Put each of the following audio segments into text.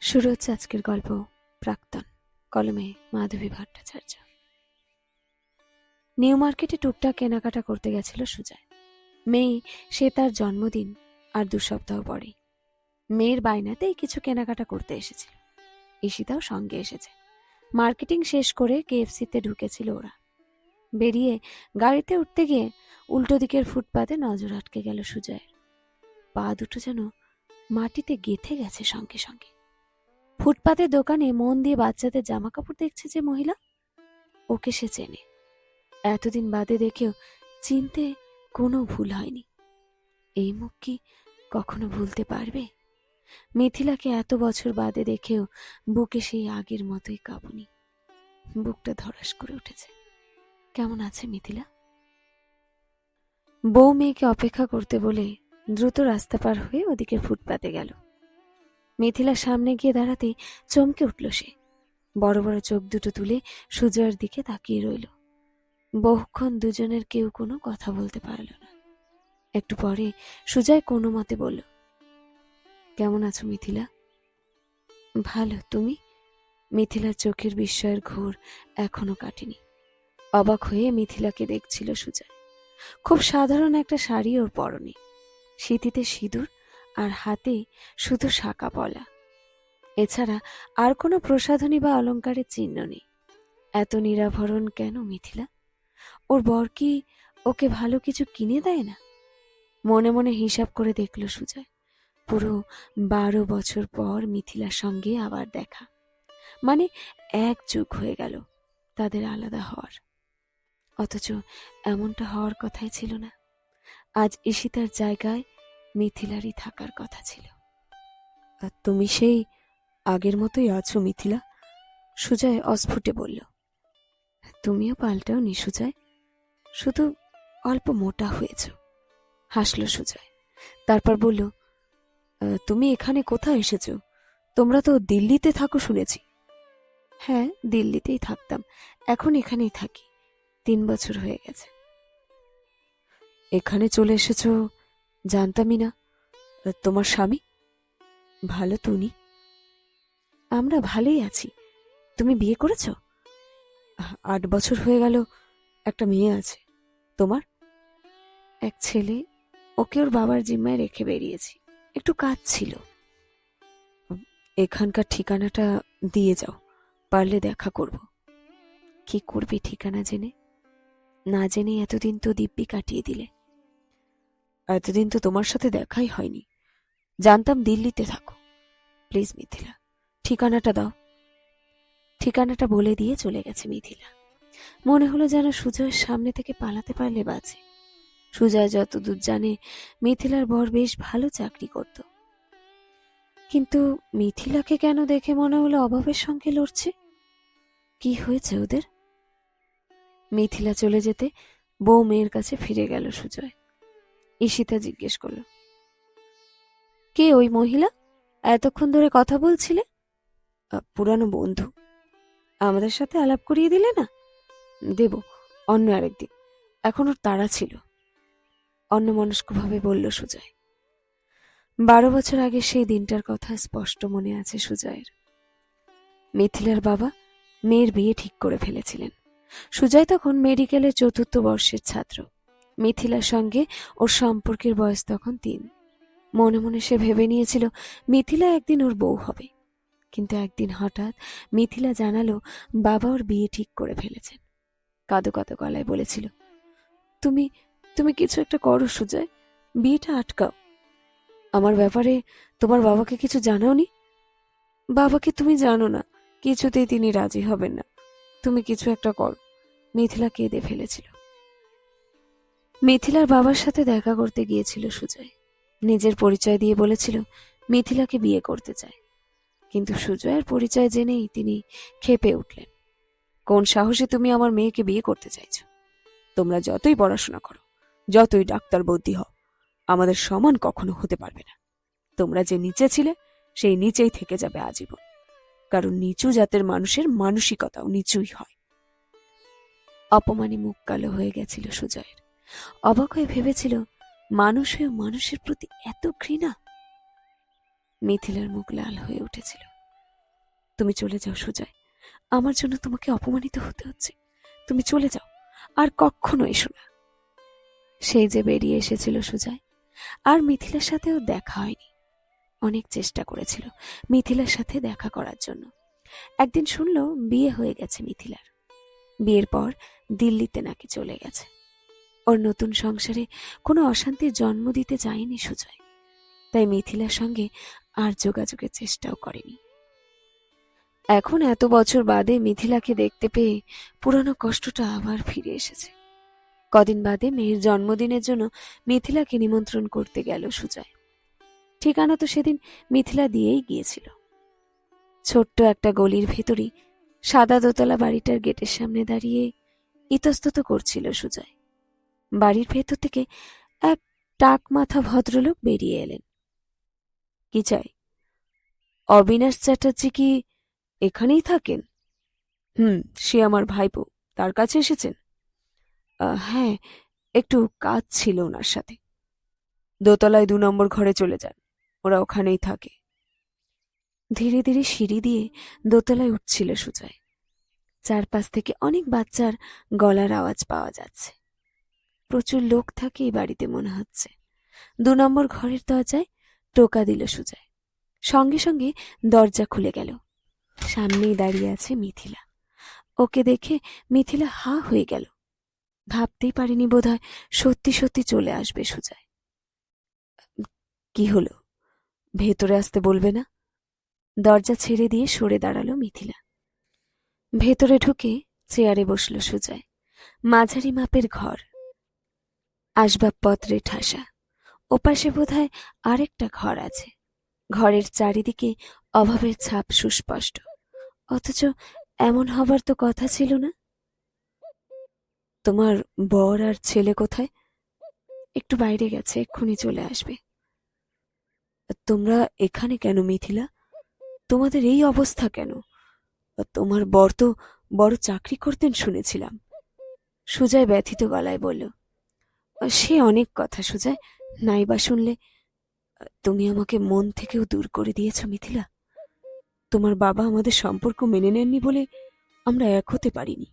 শুরু হচ্ছে আজকের গল্প প্রাক্তন কলমে মাধবী ভট্টাচার্য। নিউ মার্কেটে টুকটাক কেনাকাটা করতে গেছিল সুজয়। মেয়ে, সে তার জন্মদিন আর দু সপ্তাহ পরেই। মেয়ের বায়নাতেই কিছু কেনাকাটা করতে এসেছিল। ঈশিতাও সঙ্গে এসেছে। মার্কেটিং শেষ করে কেএফসিতে ঢুকেছিল ওরা। বেরিয়ে গাড়িতে উঠতে গিয়ে উল্টো দিকের ফুটপাতে নজর আটকে গেল সুজয়ের। পা দুটো যেন মাটিতে গেথে গেছে সঙ্গে সঙ্গে। ফুটপাতের দোকানে মন দিয়ে বাচ্চাদের জামা কাপড় দেখছে যে মহিলা, ওকে সে চেনে। এতদিন বাদে দেখেও চিনতে কোনো ভুল হয়নি। এই মুখ কি কখনো ভুলতে পারবে? মিথিলাকে এত বছর বাদে দেখেও বুকে সেই আগের মতোই কাঁপুনি। বুকটা ধরাস করে উঠেছে। কেমন আছে মিথিলা? বউ মেয়েকে অপেক্ষা করতে বলে দ্রুত রাস্তা পার হয়ে ওদিকের ফুটপাতে গেল। মিথিলার সামনে গিয়ে দাঁড়াতেই চমকে উঠল সে। বড় বড় চোখ দুটো তুলে সুজয়ের দিকে তাকিয়ে রইল। বহুক্ষণ দুজনের কেউ কোনো কথা বলতে পারল না। একটু পরে সুজয় কোনো মতে বলল, কেমন আছো মিথিলা? ভালো, তুমি? মিথিলার চোখের বিস্ময়ের ঘোর এখনও কাটেনি। অবাক হয়ে মিথিলাকে দেখছিল সুজয়। খুব সাধারণ একটা শাড়ি ওর পরনে। শীতিতে সিঁদুর আর হাতে শুধু শাঁকা পলা। এছাড়া আর কোনো প্রসাধনী বা অলংকারের চিহ্ন নেই। এত নিরাভরণ কেন মিথিলা? ওর বর কি ওকে ভালো কিছু কিনে দেয় না? মনে মনে হিসাব করে দেখল সুজয়। পুরো বারো বছর পর মিথিলার সঙ্গে আবার দেখা। মানে এক যুগ হয়ে গেল তাদের আলাদা হওয়ার। অথচ এমনটা হওয়ার কথাই ছিল না। আজ ঈশিতার জায়গায় মিথিলারই থাকার কথা ছিল। আর তুমি সেই আগের মতোই আছো মিথিলা? সুজয় অস্ফুটে বলল। তুমিও পাল্টাও নি সুজয়। শুধু অল্প মোটা হয়েছ। হাসল সুজয়। তারপর বলল "আহ, তুমি এখানে কোথায় এসেছ? তোমরা তো দিল্লিতে থাকো শুনেছি। হ্যাঁ দিল্লিতেই থাকতাম। এখন এখানেই থাকি। তিন বছর হয়ে গেছে। এখানে চলে এসেছ জানতামই না। তোমার স্বামী? ভালো তুমি? আমরা ভালোই আছি। তুমি বিয়ে করেছ? আট বছর হয়ে গেল, একটা মেয়ে আছে। তোমার? এক ছেলে, ওকে ওর বাবার জিম্মায় রেখে বেরিয়েছি। একটু কাজ ছিল। এখানকার ঠিকানাটা দিয়ে যাও, পারলে দেখা করব। কি করবে ঠিকানা জেনে? না জেনে এতদিন তো দিব্যি কাটিয়ে দিলে। এতদিন তো তোমার সাথে দেখাই হয়নি। জানতাম দিল্লিতে থাকো। প্লিজ মিথিলা, ঠিকানাটা দাও। ঠিকানাটা বলে দিয়ে চলে গেছে মিথিলা। মনে হলো যেন সুজয়ের সামনে থেকে পালাতে পারলে বাঁচে সুজয় যতদূর জানে, মিথিলার বর বেশ ভালো চাকরি করত। কিন্তু মিথিলাকে কেন দেখে মনে হলো অভাবের সঙ্গে লড়ছে? কি হয়েছে ওদের? মিথিলা চলে যেতে বউ মেয়ের কাছে ফিরে গেল সুজয়। ঈশিতা জিজ্ঞেস করল। কে ওই মহিলা? এতক্ষণ ধরে কথা বলছিলে? পুরানো বন্ধু। আমাদের সাথে আলাপ করিয়ে দিলে না? দেব, অন্য আরেকদিন। এখন ওর তাড়া ছিল। অন্যমনস্কভাবে বলল সুজয়। বারো বছর আগে সেই দিনটার কথা স্পষ্ট মনে আছে সুজয়ের। মিথিলার বাবা মেয়ের বিয়ে ঠিক করে ফেলেছিলেন। সুজয় তখন মেডিকেলের চতুর্থ বর্ষের ছাত্র। মিথিলার সঙ্গে ওর সম্পর্কের বয়স তখন তিন। মনে মনে সে ভেবে নিয়েছিল, মিথিলা একদিন ওর বউ হবে। কিন্তু একদিন হঠাৎ মিথিলা জানালো, বাবা ওর বিয়ে ঠিক করে ফেলেছেন। কাদো কাদো গলায় বলেছিল, তুমি তুমি কিছু একটা করো সুজয়, বিয়েটা আটকাও। আমার ব্যাপারে তোমার বাবাকে কিছু জানাওনি? বাবাকে তুমি জানো না, কিছুতেই তিনি রাজি হবেন না। তুমি কিছু একটা করো, মিথিলা কেঁদে ফেলেছিল। মিথিলার বাবার সাথে দেখা করতে গিয়েছিল সুজয়। নিজের পরিচয় দিয়ে বলেছিল, মিথিলাকে বিয়ে করতে চায়। কিন্তু সুজয়ের পরিচয় জেনেই তিনি খেপে উঠলেন। কোন সাহসে তুমি আমার মেয়েকে বিয়ে করতে চাইছো? তোমরা যতই পড়াশোনা করো, যতই ডাক্তার বৌদ্ধি হও, আমাদের সমান কখনো হতে পারবে না। তোমরা যে নিচে ছিলে, সেই নিচেই থেকে যাবে আজীবন। কারণ নিচু জাতের মানুষের মানসিকতাও নিচুই হয়। অপমানে মুখ কালো হয়ে গেছিল সুজয়ের। অবাক হয়ে ভেবেছিল, মানুষ হয়ে মানুষের প্রতি এত ঘৃণা। মিথিলার মুখ লাল হয়ে উঠেছিল। তুমি চলে যাও, সুজয়। আমার জন্য তোমাকে অপমানিত হতে হচ্ছে। তুমি চলে যাও, আর কখনো এসো না। সেই যে বেরিয়ে এসেছিল সুজয়, আর মিথিলার সাথেও দেখা হয়নি। অনেক চেষ্টা করেছিল মিথিলার সাথে দেখা করার জন্য। একদিন শুনলো, বিয়ে হয়ে গেছে মিথিলার। বিয়ের পর দিল্লিতে নাকি চলে গেছে। ওর নতুন সংসারে কোনো অশান্তির জন্ম দিতে যায়নি সুজয়। তাই মিথিলার সঙ্গে আর যোগাযোগের চেষ্টাও করেনি। এখন এত বছর বাদে মিথিলাকে দেখতে পেয়ে পুরনো কষ্টটা আবার ফিরে এসেছে। কদিন বাদে মেয়ের জন্মদিনের জন্য মিথিলাকে নিমন্ত্রণ করতে গেল সুজয়। ঠিকানা তো সেদিন মিথিলা দিয়েই গিয়েছিল। ছোট্ট একটা গলির ভেতরই সাদা দোতলা বাড়িটার গেটের সামনে দাঁড়িয়ে ইতস্তত করছিল সুজয়। বাড়ির ভেতর থেকে এক টাক মাথা ভদ্রলোক বেরিয়ে এলেন। কি চাই? অবিনাশ চ্যাটার্জি কি এখানেই থাকেন? হুম, সে আমার ভাইপো, তার কাছে এসেছেন? হ্যাঁ একটু কাজ ছিল ওনার সাথে। দোতলায় দু নম্বর ঘরে চলে যান, ওরা ওখানেই থাকে। ধীরে ধীরে সিঁড়ি দিয়ে দোতলায় উঠছিল সুজয়। চারপাশ থেকে অনেক বাচ্চার গলার আওয়াজ পাওয়া যাচ্ছে। প্রচুর লোক থাকে এই বাড়িতে মনে হচ্ছে। দু নম্বর ঘরের দরজায় টোকা দিল সুজয়। সঙ্গে সঙ্গে দরজা খুলে গেল। সামনেই দাঁড়িয়ে আছে মিথিলা। ওকে দেখে মিথিলা হা হয়ে গেল। ভাবতেই পারিনি বোধহয় সত্যি সত্যি চলে আসবে সুজয়। কি হলো? ভেতরে আসতে বলবে না? দরজা ছেড়ে দিয়ে সরে দাঁড়াল মিথিলা। ভেতরে ঢুকে চেয়ারে বসল সুজয়। মাঝারি মাপের ঘর। আসবাবপত্রে ঠাসা। ওপাশে বোধহয় আরেকটা ঘর আছে। ঘরের চারিদিকে অভাবের ছাপ সুস্পষ্ট। অথচ এমন হবার তো কথা ছিল না? তোমার বর আর ছেলে কোথায়? একটু বাইরে গেছে, এক্ষুনি চলে আসবে। তোমরা এখানে কেন মিথিলা? তোমাদের এই অবস্থা কেন? তোমার বর তো বড় চাকরি করতেন শুনেছিলাম। সুজয় ব্যথিত গলায় বলল সে অনেক কথা সুজয় নাইবা শুনলে, তুমি আমাকে মন থেকেও দূর করে দিয়েছ, মিথিলা। তোমার বাবা আমাদের সম্পর্ক মেনে নেননি বলে আমরা এক হতে পারিনি।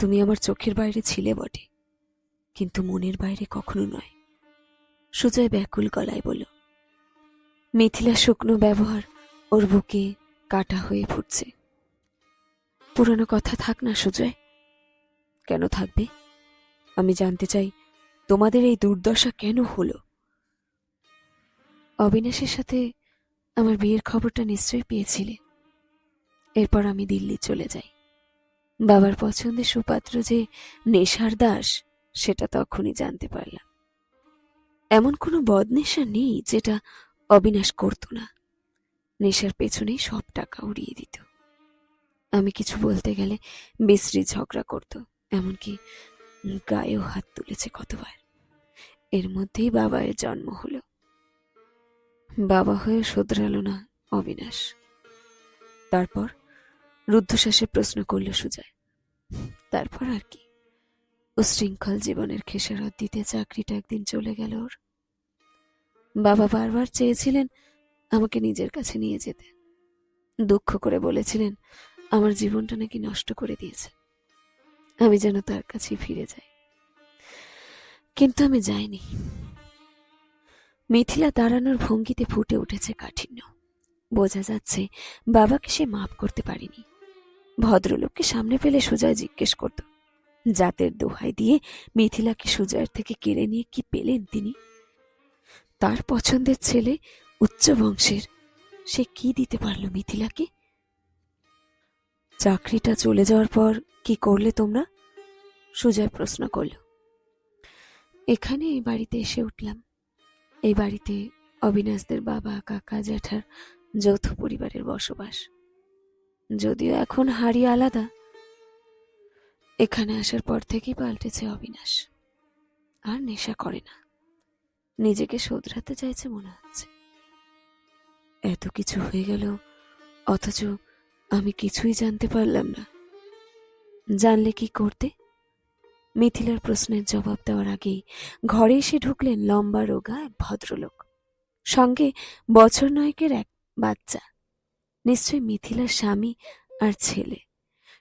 তুমি আমার চোখের বাইরে ছিলে বটে, কিন্তু মনের বাইরে কখনো নয়। সুজয় ব্যাকুল গলায় বলল, মিথিলা, শুকনো ব্যবহার ওর বুকে কাটা হয়ে ফুটছে। পুরনো কথা থাক না সুজয়। কেন থাকবে? আমি জানতে চাই, তোমাদের এই দুর্দশা কেন হলো? অবিনাশের সাথে আমার বিয়ের খবরটা নিশ্চয়ই পেয়েছিলে। এরপর আমি দিল্লি চলে যাই। বাবার পছন্দের সুপাত্র যে নেশার দাস, সেটা তখনই জানতে পারলাম। এমন কোনো বদনেশা নেই যেটা অবিনাশ করত না। নেশার পেছনেই সব টাকা উড়িয়ে দিত। আমি কিছু বলতে গেলে বিশ্রী ঝগড়া করত, এমনকি গায়েও হাত তুলেছে কতবার। এর মধ্যেই বাবার জন্ম হলো। বাবা হয়ে শোধরালো না অবিনাশ। তারপর রুদ্ধশ্বাসে প্রশ্ন করল সুজয়, তারপর আর কি? উশৃঙ্খল জীবনের খেসারত দিতে চাকরিটা একদিন চলে গেল ওর। বাবা বারবার চেয়েছিলেন আমাকে নিজের কাছে নিয়ে যেতে। দুঃখ করে বলেছিলেন, আমার জীবনটা নাকি নষ্ট করে দিয়েছে। আমি যেন তার কাছে ফিরে যাই। কিন্তু আমি যাইনি। মিথিলা দাঁড়ানোর ভঙ্গিতে ফুটে উঠেছে কাঠিন্য। বোঝা যাচ্ছে বাবাকে সে মাফ করতে পারেনি। ভদ্রলোককে সামনে পেলে সুজয় জিজ্ঞেস করত, জাতের দোহাই দিয়ে মিথিলাকে সুজয়ের থেকে কেড়ে নিয়ে কি পেলেন তিনি? তার পছন্দের ছেলে উচ্চ বংশের। সে কি দিতে পারল মিথিলাকে? চাকরিটা চলে যাওয়ার পর কি করলে তোমরা? সুজয় প্রশ্ন করল। এখানে এই বাড়িতে এসে উঠলাম। এই বাড়িতে অবিনাশদের বাবা, কাকা, জ্যাঠার যৌথ পরিবারের বসবাস। যদিও এখন হাড়ি আলাদা। এখানে আসার পর থেকেই পাল্টেছে অবিনাশ। আর নেশা করে না। নিজেকে শোধরাতে চাইছে মনে হচ্ছে। এত কিছু হয়ে গেল, অথচ আমি কিছুই জানতে পারলাম না। জানলে কি করতে? মিথিলার প্রশ্নের জবাব দেওয়ার আগেই ঘরে এসে ঢুকলেন লম্বা রোগা এক ভদ্রলোক। সঙ্গে বছর নয়কের এক বাচ্চা। নিশ্চয়ই মিথিলার স্বামী আর ছেলে।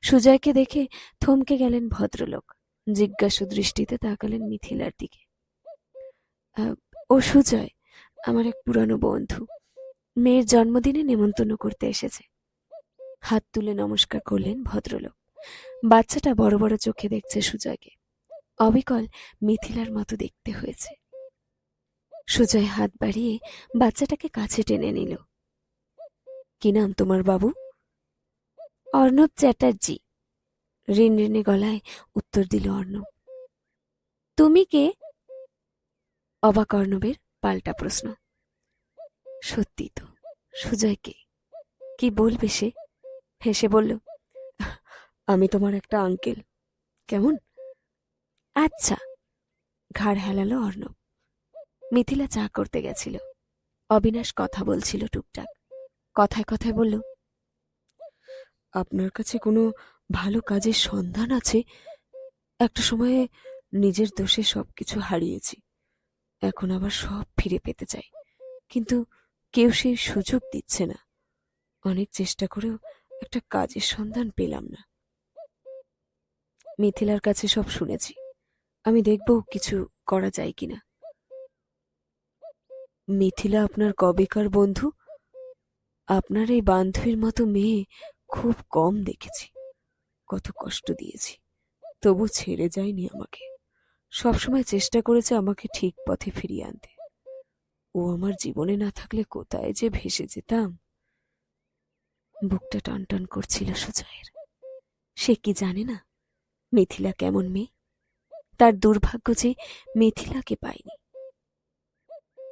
সুজয়কে দেখে থমকে গেলেন ভদ্রলোক। জিজ্ঞাসু দৃষ্টিতে তাকালেন মিথিলার দিকে। ও সুজয়, আমার এক পুরানো বন্ধু। মেয়ের জন্মদিনে নেমন্তন্ন করতে এসেছে। হাত তুলে নমস্কার করলেন ভদ্রলোক। বাচ্চাটা বড় বড় চোখে দেখছে সুজয়কে। অবিকল মিথিলার মতো দেখতে হয়েছে। সুজয় হাত বাড়িয়ে বাচ্চাটাকে কাছে টেনে নিল। কি নাম তোমার বাবু? অর্ণব চ্যাটার্জি। ঋণে গলায় উত্তর দিল অর্ণব। তুমি কে? অবাক অর্ণবের পাল্টা প্রশ্ন। সত্যি তো সুজয় কে কি বলবে সে? হেসে বলল, আমি তোমার একটা আঙ্কেল। কেমন? আচ্ছা ঘাড় হেলালো অর্ণব। মিথিলা চা করতে গেছিল। অবিনাশ কথা বলছিল টুকটাক। কথায় কথায় বলল, আপনার কাছে কোনো ভালো কাজের সন্ধান আছে? একটা সময়ে নিজের দোষে সব কিছু হারিয়েছি। এখন আবার সব ফিরে পেতে চাই। কিন্তু কেউ সেই সুযোগ দিচ্ছে না। অনেক চেষ্টা করেও একটা কাজের সন্ধান পেলাম না। মিথিলার কাছে সব শুনেছি। আমি দেখব কিছু করা যায় কিনা। মিথিলা আপনার কবেকার বন্ধু? আপনার এই বান্ধবীর মতো মেয়ে খুব কম দেখেছি। কত কষ্ট দিয়েছি। তবু ছেড়ে যায়নি আমাকে। সবসময় চেষ্টা করেছে আমাকে ঠিক পথে ফিরিয়ে আনতে। ও আমার জীবনে না থাকলে কোথায় যে ভেসে যেতাম। বুকটা টনটন করছিল সুজয়ের। সে কি জানে না, মিথিলা কেমন মেয়ে? তার দুর্ভাগ্য যে মিথিলাকে পায়নি।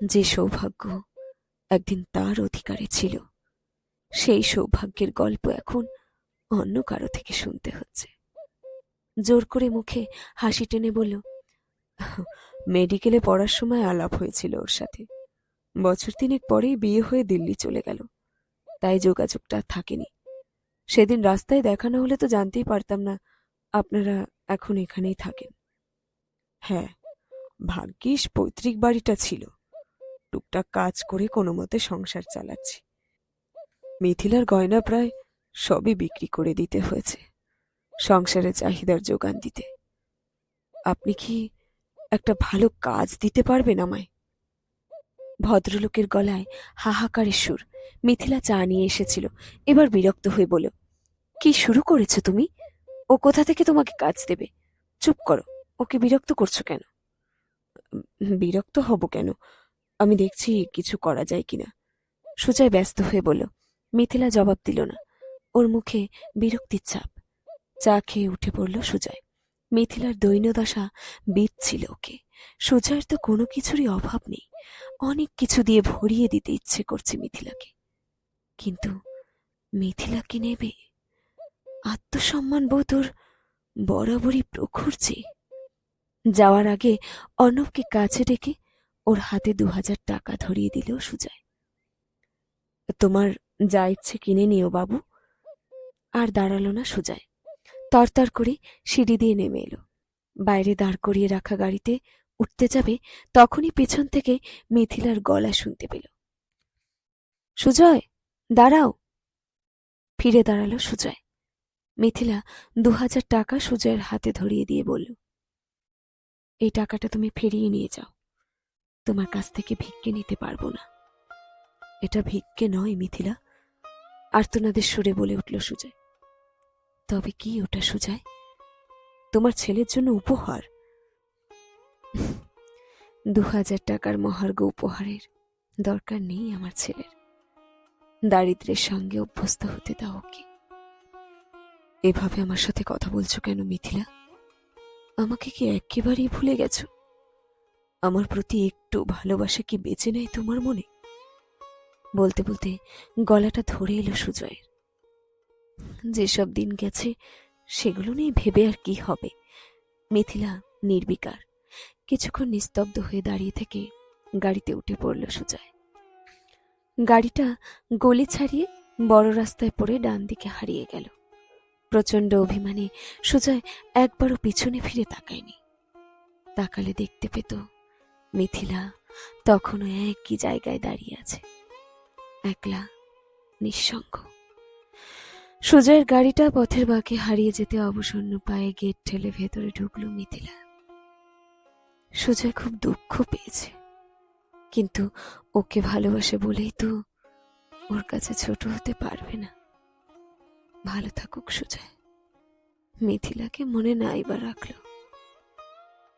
যে সৌভাগ্য একদিন তার অধিকারে ছিল, সেই সৌভাগ্যের গল্প এখন অন্য কারও থেকে শুনতে হচ্ছে। জোর করে মুখে হাসি টেনে বলল, মেডিকেলে পড়ার সময় আলাপ হয়েছিল ওর সাথে। বছর তিনেক পরেই বিয়ে হয়ে দিল্লি চলে গেল। তাই যোগাযোগটা থাকেনি। সেদিন রাস্তায় দেখানো হলে তো জানতেই পারতাম না আপনারা এখন এখানেই থাকেন। হ্যাঁ ভাগ্যিস পৈতৃক বাড়িটা ছিল। টুকটাক কাজ করে কোনো মতে সংসার চালাচ্ছি। মিথিলার গয়না প্রায় সবই বিক্রি করে দিতে হয়েছে, সংসারে চাহিদার যোগান দিতে। আপনি কি একটা ভালো কাজ দিতে পারবেন আমায়? ভদ্রলোকের গলায় হাহাকারের সুর। মিথিলা চা নিয়ে এসেছিল। এবার বিরক্ত হয়ে বলল, কি শুরু করেছ তুমি? ও কোথা থেকে তোমাকে কাজ দেবে? চুপ করো, ওকে বিরক্ত করছ কেন? বিরক্ত হব কেন? আমি দেখছি কিছু করা যায় কিনা। সুজয় ব্যস্ত হয়ে বলল, মিথিলা জবাব দিল না। ওর মুখে বিরক্তির চাপ চা খেয়ে উঠে পড়ল সুজয়। মিথিলার দৈন্যদশা বিচ্ছিল ওকে। সুজয়ের তো কোনো কিছুরই অভাব নেই। অনেক কিছু দিয়ে ভরিয়ে দিতে ইচ্ছে করছে মিথিলাকে। কিন্তু মিথিলা কি নেবে? আত্মসম্মান বোধ ওর বরাবরই প্রখর চেয়ে যাওয়ার আগে অর্ণবকে কাছে ডেকে ওর হাতে দু হাজার টাকা ধরিয়ে দিলেও সুজয়। তোমার যা ইচ্ছে কিনে নিও বাবু। আর দাঁড়াল না সুজয়। তরতর করে সিঁড়ি দিয়ে নেমে এলো। বাইরে দাঁড় করিয়ে রাখা গাড়িতে উঠতে যাবে তখনই পেছন থেকে মিথিলার গলা শুনতে পেল। সুজয়, দাঁড়াও। ফিরে দাঁড়াল সুজয়। মিথিলা দু হাজার টাকা সুজয়ের হাতে ধরিয়ে দিয়ে বলল, এই টাকাটা তুমি ফিরিয়ে নিয়ে যাও। তোমার কাছ থেকে ভিক্ষে নিতে পারব না। এটা ভিক্ষে নয় মিথিলা। আর্তনাদের সুরে বলে উঠল সুজয়। তবে কি ওটা সুজয়? তোমার ছেলের জন্য উপহার? দু হাজার টাকার মহার্ঘ উপহারের দরকার নেই আমার ছেলের। দারিদ্রের সঙ্গে অভ্যস্ত হতে দাও ওকে। এভাবে আমার সাথে কথা বলছো কেন মিথিলা? আমাকে কি একেবারেই ভুলে গেছো? আমার প্রতি একটু ভালোবাসা কি বেঁচে নেই তোমার মনে? বলতে বলতে গলাটা ধরে এলো সুজয়ের। যেসব দিন গেছে, সেগুলো নিয়ে ভেবে আর কি হবে? মিথিলা নির্বিকার। কিছুক্ষণ নিস্তব্ধ হয়ে দাঁড়িয়ে থেকে গাড়িতে উঠে পড়ল সুজয়। গাড়িটা গলি ছাড়িয়ে বড় রাস্তায় পড়ে ডান দিকে হারিয়ে গেল। প্রচণ্ড অভিমানে সুজয় একবারও পিছনে ফিরে তাকায়নি। তাকালে দেখতে পেত মিথিলা তখনও একই জায়গায় দাঁড়িয়ে আছে। একলা, নিঃসঙ্গ। সুজয়ের গাড়িটা পথের বাঁকে হারিয়ে যেতে অবসন্ন পায়ে গেট ঠেলে ভেতরে ঢুকল মিথিলা। সুজয় খুব দুঃখ পেয়েছে। কিন্তু ওকে ভালোবাসে বলেই তো ওর কাছে ছোট হতে পারবে না। ভালো থাকুক সুজয় মিথিলাকে মনে নাই বা রাখল।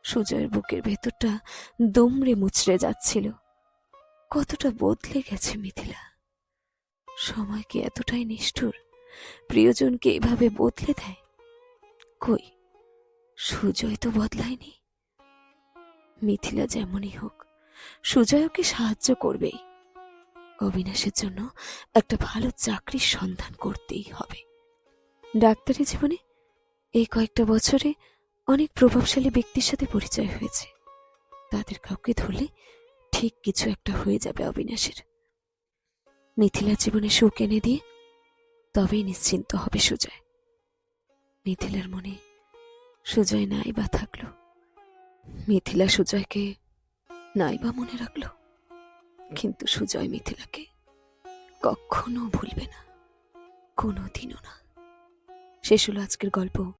সুজয়ের বুকের ভেতরটা দমড়ে মুচড়ে যাচ্ছিল। কতটা বদলে গেছে মিথিলা। সময় কি এতটাই নিষ্ঠুর? প্রিয়জনকে এভাবে বদলে দেয়? কই, সুজয় তো বদলায়নি। মিথিলা যেমনই হোক সুজয় ওকে সাহায্য করবেই। অবিনাশের জন্য একটা ভালো চাকরির সন্ধান করতেই হবে। ডাক্তারি জীবনে এই কয়েকটা বছরে অনেক প্রভাবশালী ব্যক্তির সাথে পরিচয় হয়েছে। তাদের কাউকে ধরলে ঠিক কিছু একটা হয়ে যাবে অবিনাশের। মিথিলার জীবনে সুখ এনে দিয়ে তবেই নিশ্চিন্ত হবে সুজয়। মিথিলার মনে সুজয় নাই বা থাকল। মিথিলা সুজয়কে নাই বা মনে রাখল। কিন্তু সুজয় মিথিলাকে কখনো ভুলবে না। কোনো দিনও না। শেষ হলো আজকের গল্প।